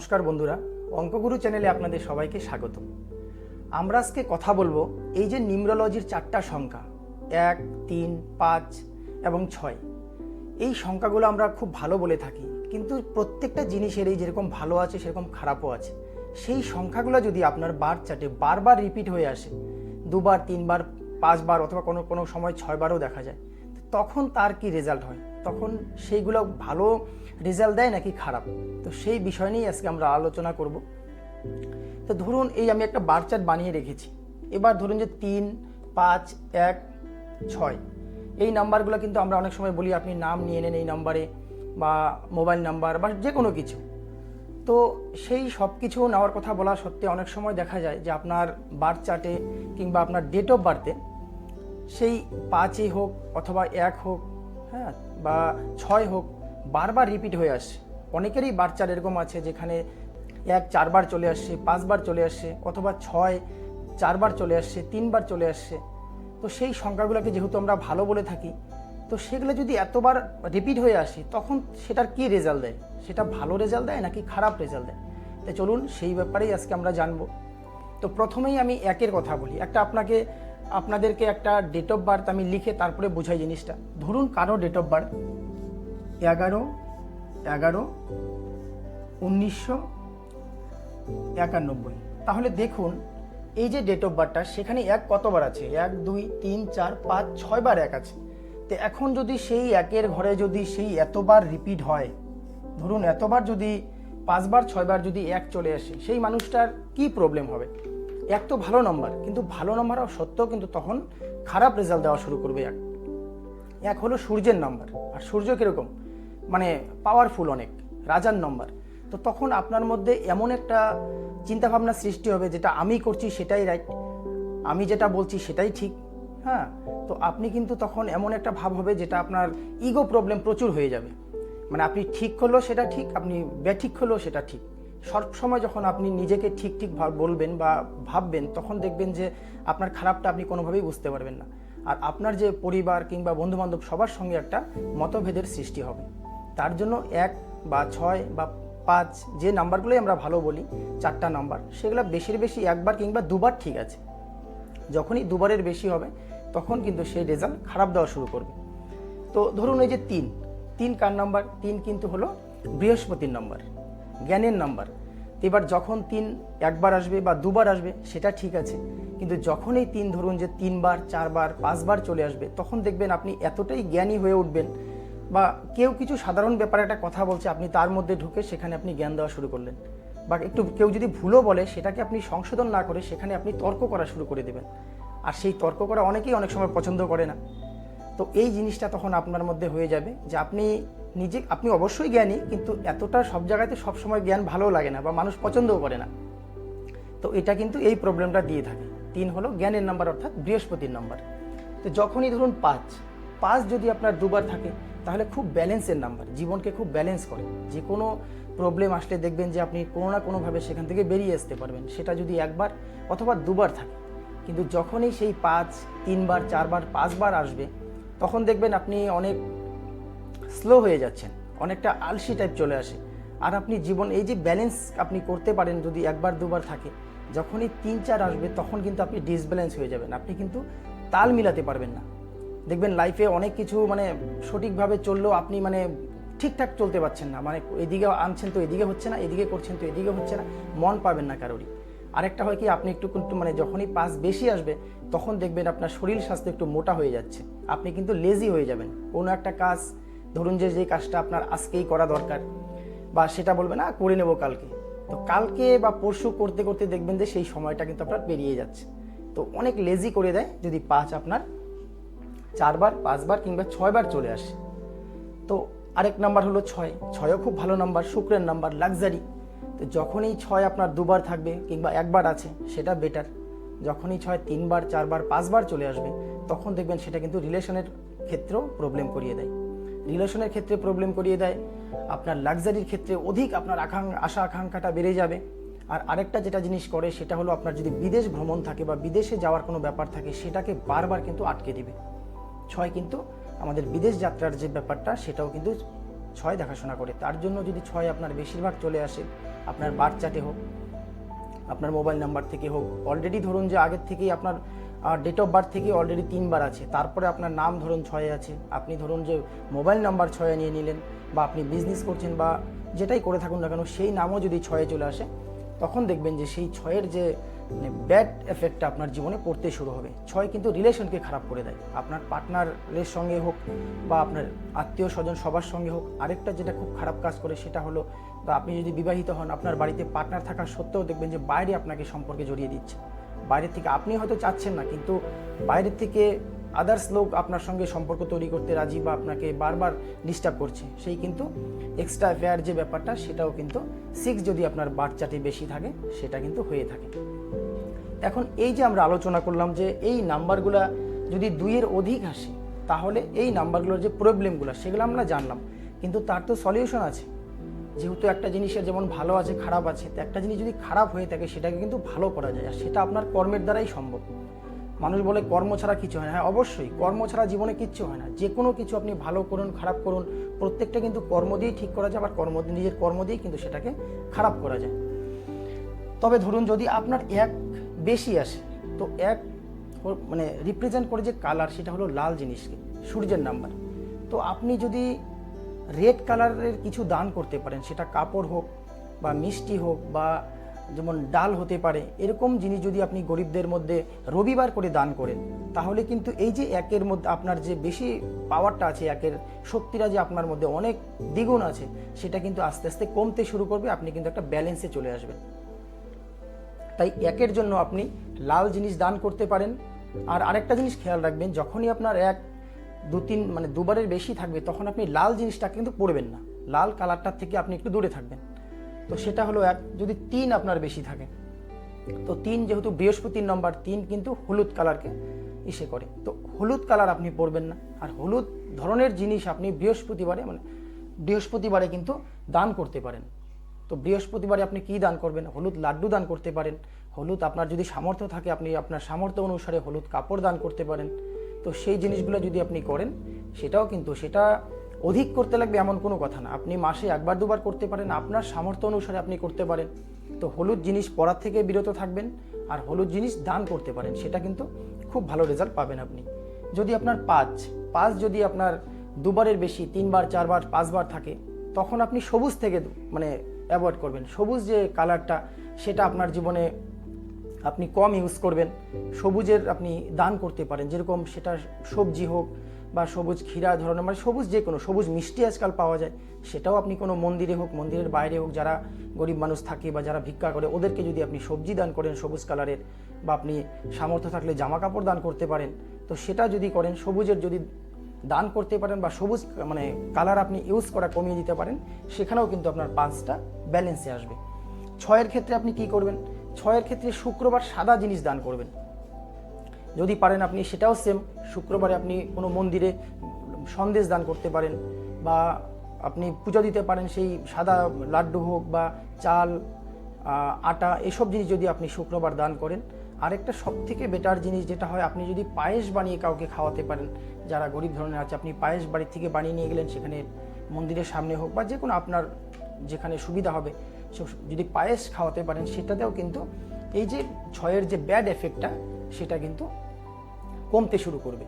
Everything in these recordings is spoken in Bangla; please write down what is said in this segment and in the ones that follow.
নমস্কার বন্ধুরা, অঙ্কগুরু চ্যানেলে আপনাদের সবাইকে স্বাগত আমরা আজকে কথা বলব এই যে নিউমরোলজির চারটা সংখ্যা, এক, তিন, পাঁচ এবং ছয়। এই সংখ্যাগুলো আমরা খুব ভালো বলে থাকি, কিন্তু প্রত্যেকটা জিনিসেরই যেরকম ভালো আছে, সেরকম খারাপও আছে। সেই সংখ্যাগুলো যদি আপনার বার চার্টে বারবার রিপিট হয়ে আসে, দুবার, তিনবার, পাঁচবার অথবা কোনো কোনো সময় ছয়বারও দেখা যায় তখন তার কি রেজাল্ট হয়? তখন সেইগুলো ভালো রেজাল্ট দেয় নাকি খারাপ? তো সেই বিষয় নিয়েই আজকে আমরা আলোচনা করব। তো ধরুন এই আমি একটা বার চার্ট বানিয়ে রেখেছি। এবার ধরুন যে তিন, পাঁচ, এক, ছয়। এই নাম্বারগুলো কিন্তু আমরা অনেক সময় বলি, আপনি নাম নিয়ে নেন এই নাম্বারে বা মোবাইল নাম্বার বা যে কোনো কিছু। তো সেই সব কিছু নেওয়ার কথা বলা সত্ত্বে অনেক সময় দেখা যায় যে আপনার বার্থ চার্টে কিংবা আপনার ডেট অফ বার্থে সেই পাঁচই হোক অথবা এক হোক হ্যাঁ বা ছয় হোক, বারবার রিপিট হয়ে আসে। অনেকেরই বাচ্চার এরকম আছে যেখানে এক চারবার চলে আসছে পাঁচবার চলে আসছে অথবা ছয় চারবার চলে আসছে তিনবার চলে আসছে তো সেই সংখ্যাগুলোকে যেহেতু আমরা ভালো বলে থাকি, তো সেগুলো যদি এতবার রিপিট হয়ে আসে, তখন সেটার কি রেজাল্ট দেয়? সেটা ভালো রেজাল্ট দেয় নাকি খারাপ রেজাল্ট দেয়? তাই চলুন সেই ব্যাপারেই আজকে আমরা জানব। তো প্রথমেই আমি একের কথা বলি। একটা আপনাকে আপনাদেরকে একটা ডেট অফ বার্থ আমি লিখে তারপরে বোঝাই জিনিসটা। ধরুন কারও ডেট অফ বার্থ এগারো এগারো, উনিশশো একানব্বই। তাহলে দেখুন, এই যে ডেট অফ বার্থটা সেখানে এক কতবার আছে? এক, দুই, তিন, চার, পাঁচ ছয়বার এক আছে। তো এখন যদি সেই একের ঘরে যদি সেই এতবার রিপিট হয়, ধরুন এতবার যদি পাঁচবার, ছয়বার যদি এক চলে আসে, সেই মানুষটার কি প্রবলেম হবে? এক তো ভালো নম্বর কিন্তু ভালো নম্বর সত্ত্বেও কিন্তু তখন খারাপ রেজাল্ট দেওয়া শুরু করবে এক। এক হলো সূর্যের নাম্বার আর সূর্য কীরকম? মানে পাওয়ারফুল অনেক, রাজার নম্বর তো তখন আপনার মধ্যে এমন একটা চিন্তাভাবনা সৃষ্টি হবে, যেটা আমি করছি সেটাই রাইট আমি যেটা বলছি সেটাই ঠিক হ্যাঁ? তো আপনি কিন্তু তখন এমন একটা ভাব হবে, যেটা আপনার ইগো প্রবলেম প্রচুর হয়ে যাবে। মানে আপনি ঠিক করলেও সেটা ঠিক, আপনি ব্যাঠিক করলেও সেটা ঠিক। সব সময় যখন আপনি নিজেকে ঠিক ঠিক বলবেন বা ভাববেন, তখন দেখবেন যে আপনার খারাপটা আপনি কোনোভাবেই বুঝতে পারবেন না। আর আপনার যে পরিবার কিংবা বন্ধুবান্ধব সবার সঙ্গে একটা মতভেদের সৃষ্টি হবে। তার জন্য এক বা ছয় বা পাঁচ যে নাম্বারগুলোই আমরা ভালো বলি, চারটা নাম্বার, সেগুলো বেশির বেশি একবার কিংবা দুবার ঠিক আছে। যখনই দুবারের বেশি হবে, তখন কিন্তু সেই রেজাল্ট খারাপ দেওয়া শুরু করবে। তো ধরুন এই যে তিন তিন কার নাম্বার? তিন কিন্তু হলো বৃহস্পতির নাম্বার। জ্ঞানের নাম্বার। এবার যখন তিন একবার আসবে বা দুবার আসবে, সেটা ঠিক আছে। কিন্তু যখনই তিন, ধরুন যে তিনবার, চারবার, পাঁচবার চলে আসবে, তখন দেখবেন আপনি এতটাই জ্ঞানী হয়ে উঠবেন বা কেউ কিছু সাধারণ ব্যাপারে একটা কথা বলছে, আপনি তার মধ্যে ঢুকে সেখানে আপনি জ্ঞান দেওয়া শুরু করলেন। বা একটু কেউ যদি ভুলও বলে, সেটাকে আপনি সংশোধন না করে সেখানে আপনি তর্ক করা শুরু করে দেবেন। আর সেই তর্ক করা অনেকেই অনেক সময় পছন্দ করে না। তো এই জিনিসটা তখন আপনার মধ্যে হয়ে যাবে যে আপনি নিজে, আপনি অবশ্যই জ্ঞানী, কিন্তু এতটা সব জায়গাতে সবসময় জ্ঞান ভালো লাগে না বা মানুষ পছন্দও করে না। তো এটা কিন্তু এই প্রবলেমটা দিয়ে থাকে। তিন হলো জ্ঞানের নাম্বার অর্থাৎ বৃহস্পতির নাম্বার তো যখনই ধরুন পাঁচ পাঁচ যদি আপনার দুবার থাকে, তাহলে খুব ব্যালেন্সের নাম্বার জীবনকে খুব ব্যালেন্স করে। যে কোনো প্রবলেম আসলে দেখবেন যে আপনি কোনো না কোনোভাবে সেখান থেকে বেরিয়ে আসতে পারবেন। সেটা যদি একবার অথবা দুবার থাকে। কিন্তু যখনই সেই পাঁচ, তিনবার, চারবার, পাঁচবার আসবে, তখন দেখবেন আপনি অনেক স্লো হয়ে যাচ্ছেন, অনেকটা আলসি টাইপ চলে আসে। আর আপনি জীবন, এই যে ব্যালেন্স আপনি করতে পারেন যদি একবার দুবার থাকে, যখনই তিন চার আসবে তখন কিন্তু আপনি ডিসব্যালেন্স হয়ে যাবেন। আপনি কিন্তু তাল মিলাতে পারবেন না। দেখবেন লাইফে অনেক কিছু মানে সঠিকভাবে চললেও আপনি মানে ঠিকঠাক চলতে পারছেন না। মানে এদিকে আনছেন তো এদিকে হচ্ছে না, এদিকে করছেন তো এদিকে হচ্ছে না, মন পাবেন না কারোরই। আরেকটা হয় কি, আপনি একটু কিন্তু মানে যখনই পাস বেশি আসবে, তখন দেখবেন আপনার শরীর স্বাস্থ্য একটু মোটা হয়ে যাচ্ছে। আপনি কিন্তু লেজি হয়ে যাবেন। কোনো একটা কাজ ধরুন যে যে কাজটা আপনার আজকেই করা দরকার, বা সেটা বলবে, না, করে নেব কালকে। তো কালকে বা পরশু করতে করতে দেখবেন যে সেই সময়টা কিন্তু আপনার পেরিয়ে যাচ্ছে। তো অনেক লেজি করে দেয় যদি পাঁচ আপনার চারবার, পাঁচবার কিংবা ছয়বার চলে আসে। তো আরেক নাম্বার হলো ছয়। ছয়ও খুব ভালো নাম্বার, শুক্রের নাম্বার লাক্সারি তো যখনই ছয় আপনার দুবার থাকবে কিংবা একবার আছে, সেটা বেটার যখনই ছয় তিনবার, চারবার, পাঁচবার চলে আসবে, তখন দেখবেন সেটা কিন্তু রিলেশনের ক্ষেত্রেও প্রবলেম করিয়ে দেয়। রিলেশনের ক্ষেত্রে প্রবলেম করিয়ে দেয়, আপনার লাক্সারির ক্ষেত্রে অধিক আপনার আকাঙ্ আশা আকাঙ্ক্ষাটা বেড়ে যাবে। আর আরেকটা যেটা জিনিস করে, সেটা হলো আপনার যদি বিদেশ ভ্রমণ থাকে বা বিদেশে যাওয়ার কোনো ব্যাপার থাকে, সেটাকে বারবার কিন্তু আটকে দিবে। ছয় কিন্তু আমাদের বিদেশ যাত্রার যে ব্যাপারটা, সেটাও কিন্তু ছয় দেখাশোনা করে। তার জন্য যদি ছয় আপনার বেশিরভাগ চলে আসে, আপনার বার্থ চার্টে হোক, আপনার মোবাইল নাম্বার থেকে হোক অলরেডি ধরুন যে আগের থেকেই আপনার ডেট অফ বার্থ থেকে অলরেডি তিনবার আছে। তারপরে আপনার নাম ধরুন ছয়ে আছে। আপনি ধরুন যে মোবাইল নাম্বার ছয়ে নিয়ে নিলেন বা আপনি বিজনেস করছেন বা যেটাই করে থাকুন না কেন, সেই নামও যদি ছয়ে চলে আসে, তখন দেখবেন যে সেই ছয়ের যে ব্যাড এফেক্টটা আপনার জীবনে পড়তে শুরু হবে। ছয় কিন্তু রিলেশনকে খারাপ করে দেয়। আপনার পার্টনারের সঙ্গে হোক বা আপনার আত্মীয় স্বজন সবার সঙ্গে হোক, আরেকটা যেটা খুব খারাপ কাজ করে সেটা হলো বা আপনি যদি বিবাহিত হন, আপনার বাড়িতে পার্টনার থাকা সত্ত্বেও দেখবেন যে বাইরে আপনাকে সম্পর্কে জড়িয়ে দিচ্ছে। বাইরের থেকে আপনি হয়তো চাচ্ছেন না, কিন্তু বাইরের থেকে আদার্স লোক আপনার সঙ্গে সম্পর্ক তৈরি করতে রাজি বা আপনাকে বারবার ডিস্টার্ব করছে, সেই কিন্তু এক্সট্রা অ্যাফেয়ার যে ব্যাপারটা, সেটাও কিন্তু সিক্স যদি আপনার বাচ্চাটি বেশি থাকে, সেটা কিন্তু হয়ে থাকে। এখন এই যে আমরা আলোচনা করলাম যে এই নাম্বারগুলা যদি দুইয়ের অধিক আসে, তাহলে এই নাম্বারগুলোর যে প্রবলেমগুলো সেগুলো আমরা জানলাম, কিন্তু তার তো সলিউশন আছে। যেহেতু একটা জিনিসের যেমন ভালো আছে, খারাপ আছে, তো একটা জিনিস যদি খারাপ হয়ে থাকে, সেটাকে কিন্তু ভালো করা যায়। আর সেটা আপনার কর্মের দ্বারাই সম্ভব। মানুষ বলে কর্ম ছাড়া কিছু হয় না। হ্যাঁ অবশ্যই কর্ম ছাড়া জীবনে কিচ্ছু হয় না। যে কোনো কিছু আপনি ভালো করুন, খারাপ করুন, প্রত্যেকটা কিন্তু কর্ম দিয়েই ঠিক করা যায়, আবার কর্ম, নিজের কর্ম দিয়েই কিন্তু সেটাকে খারাপ করা যায়। তবে ধরুন যদি আপনার এক বেশি আসে, তো এক মানে রিপ্রেজেন্ট করে যে কালার সেটা হলো লাল জিনিসকে, সূর্যের নাম্বার তো আপনি যদি রেড কালারের কিছু দান করতে পারেন। সেটা কাপড় হোক বা মিষ্টি হোক বা যেমন ডাল হতে পারে, এরকম জিনিস যদি আপনি গরিবদের মধ্যে রবিবার করে দান করেন, তাহলে কিন্তু এই যে একের মধ্যে আপনার যে বেশি পাওয়ারটা আছে, একের শক্তিটা যে আপনার মধ্যে অনেক দ্বিগুণ আছে, সেটা কিন্তু আস্তে আস্তে কমতে শুরু করবে, আপনি কিন্তু একটা ব্যালেন্সে চলে আসবেন। তাই একের জন্য আপনি লাল জিনিস দান করতে পারেন। আর আরেকটা জিনিস খেয়াল রাখবেন, যখনই আপনার এক দু তিন মানে দুবারের বেশি থাকবে, তখন আপনি লাল জিনিসটা কিন্তু পড়বেন না। লাল কালারটার থেকে আপনি একটু দূরে থাকবেন। তো সেটা হলো এক, যদি তিন আপনার বেশি থাকে, তো তিন যেহেতু বৃহস্পতির নম্বর তিন কিন্তু হলুদ কালারকে ইসে করে। তো হলুদ কালার আপনি পরবেন না, আর হলুদ ধরনের জিনিস আপনি বৃহস্পতিবারে মানে বৃহস্পতিবারে কিন্তু দান করতে পারেন। তো বৃহস্পতিবারে আপনি কি দান করবেন? হলুদ লাড্ডু দান করতে পারেন। হলুদ আপনার যদি সামর্থ্য থাকে, আপনি আপনার সামর্থ্য অনুসারে হলুদ কাপড় দান করতে পারেন। তো সেই জিনিসগুলো যদি আপনি করেন, সেটাও কিন্তু, সেটা অধিক করতে লাগবে এমন কোনো কথা না। আপনি মাসে একবার, দুবার করতে পারেন, আপনার সামর্থ্য অনুসারে আপনি করতে পারেন। তো হলুদ জিনিস পরার থেকে বিরত থাকবেন, আর হলুদ জিনিস দান করতে পারেন, সেটা কিন্তু খুব ভালো রেজাল্ট পাবেন আপনি। যদি আপনার পাঁচ পাঁচ যদি আপনার দুবারের বেশি, তিনবার, চারবার, পাঁচবার থাকে, তখন আপনি সবুজ থেকে মানে অ্যাভয়েড করবেন। সবুজ যে কালারটা সেটা আপনার জীবনে আপনি কম ইউজ করবেন, সবুজের আপনি দান করতে পারেন, যেরকম সেটা সবজি হোক বা সবুজ ক্ষীরা ধরনের মানে সবুজ যে কোনো, সবুজ মিষ্টি আজকাল পাওয়া যায়, সেটাও আপনি কোনো মন্দিরে হোক, মন্দিরের বাইরে হোক, যারা গরিব মানুষ থাকে বা যারা ভিক্ষা করে, ওদেরকে যদি আপনি সবজি দান করেন সবুজ কালারের বা আপনি সামর্থ্য থাকলে জামা কাপড় দান করতে পারেন, তো সেটা যদি করেন, সবুজের যদি দান করতে পারেন বা সবুজ মানে কালার আপনি ইউজ করা কমিয়ে দিতে পারেন, সেখানেও কিন্তু আপনার পাঁচটা ব্যালেন্সে আসবে। ছয়ের ক্ষেত্রে আপনি কি করবেন? ছয়ের ক্ষেত্রে শুক্রবার সাদা জিনিস দান করবেন। যদি পারেন আপনি সেটাও সেম শুক্রবারে আপনি কোনো মন্দিরে সন্দেশ দান করতে পারেন বা আপনি পূজা দিতে পারেন সেই সাদা লাড্ডু হোক বা চাল আটা, এসব জিনিস যদি আপনি শুক্রবার দান করেন। আরেকটা সব থেকে বেটার জিনিস যেটা হয়, আপনি যদি পায়েস বানিয়ে কাউকে খাওয়াতে পারেন, যারা গরিব ধরনের আছে, আপনি পায়েস বাড়ির থেকে বানিয়ে নিয়ে গেলেন সেখানে মন্দিরের সামনে হোক বা যে কোনো আপনার যেখানে সুবিধা হবে যদি পায়েস খাওয়াতে পারেন, সেটাতেও কিন্তু এই যে ছয়ের যে ব্যাড এফেক্টটা সেটা কিন্তু কমতে শুরু করবে।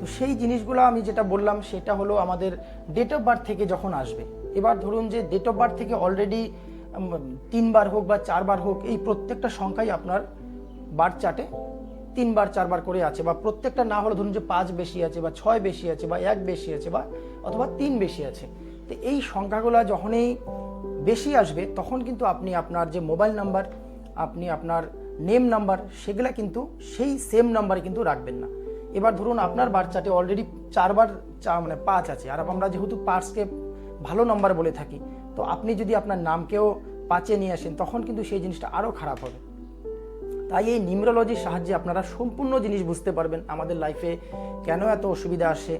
তো সেই জিনিসগুলো আমি যেটা বললাম, সেটা হলো আমাদের ডেট অফ বার্থ থেকে যখন আসবে, এবার ধরুন যে ডেট অফ বার্থ থেকে অলরেডি তিনবার হোক বা চারবার হোক, এই প্রত্যেকটা সংখ্যাই আপনার বার্থ চার্টে তিনবার, চারবার করে আছে, বা প্রত্যেকটা না হলে ধরুন যে পাঁচ বেশি আছে, বা ছয় বেশি আছে, বা এক বেশি আছে, বা অথবা তিন বেশি আছে। তো এই সংখ্যাগুলো যখনই বেশি আসবে, তখন কিন্তু আপনি আপনার যে মোবাইল নাম্বার, আপনি আপনার নেম নাম্বার, সেগুলা কিন্তু সেই সেম নাম্বারে কিন্তু রাখবেন না। এবার ধরুন আপনার বাচ্চাটি অলরেডি চারবার চা মানে পাঁচ আছে, আর আমরা যেহেতু পাঁচকে ভালো নাম্বার বলে থাকি, তো আপনি যদি আপনার নামকেও পাঁচে নিয়ে আসেন, তখন কিন্তু সেই জিনিসটা আরও খারাপ হবে। তাই এই নিউমরোলজির সাহায্যে আপনারা সম্পূর্ণ জিনিস বুঝতে পারবেন আমাদের লাইফে কেন এত অসুবিধা আসে,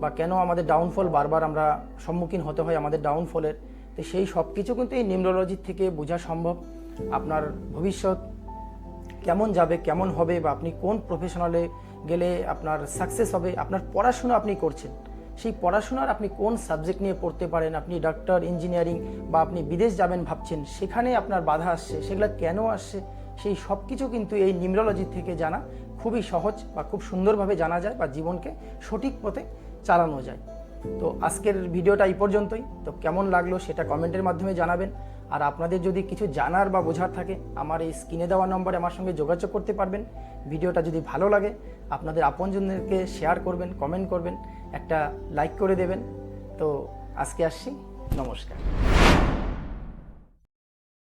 বা কেন আমাদের ডাউনফল বারবার আমরা সম্মুখীন হতে হয় আমাদের ডাউনফলের তো সেই সব কিছু কিন্তু এই নিউমরোলজির থেকে বোঝা সম্ভব। আপনার ভবিষ্যৎ কেমন যাবে, কেমন হবে বা আপনি কোন প্রফেশনালে গেলে আপনার সাকসেস হবে, আপনার পড়াশোনা আপনি করছেন, সেই পড়াশোনার আপনি কোন সাবজেক্ট নিয়ে পড়তে পারেন, আপনি ডক্টর ইঞ্জিনিয়ারিং বা আপনি বিদেশ যাবেন ভাবছেন, সেখানে আপনার বাধা আসছে, সেগুলো কেন আসছে, সেই সব কিছু কিন্তু এই নিউমরোলজি থেকে জানা খুবই সহজ বা খুব সুন্দরভাবে জানা যায় বা জীবনকে সঠিক পথে চালানো যায়। তো আজকের ভিডিওটা এই পর্যন্তই। তো কেমন লাগল সেটা কমেন্টের মাধ্যমে জানাবেন। আর আপনাদের যদি কিছু জানার বা বোঝার থাকে, আমার এই স্ক্রিনে দেওয়া নম্বরে আমার সঙ্গে যোগাযোগ করতে পারবেন। ভিডিওটা যদি ভালো লাগে, আপনাদের আপনজনদেরকে শেয়ার করবেন, কমেন্ট করবেন, একটা লাইক করে দেবেন। তো আজকে আসছি। নমস্কার।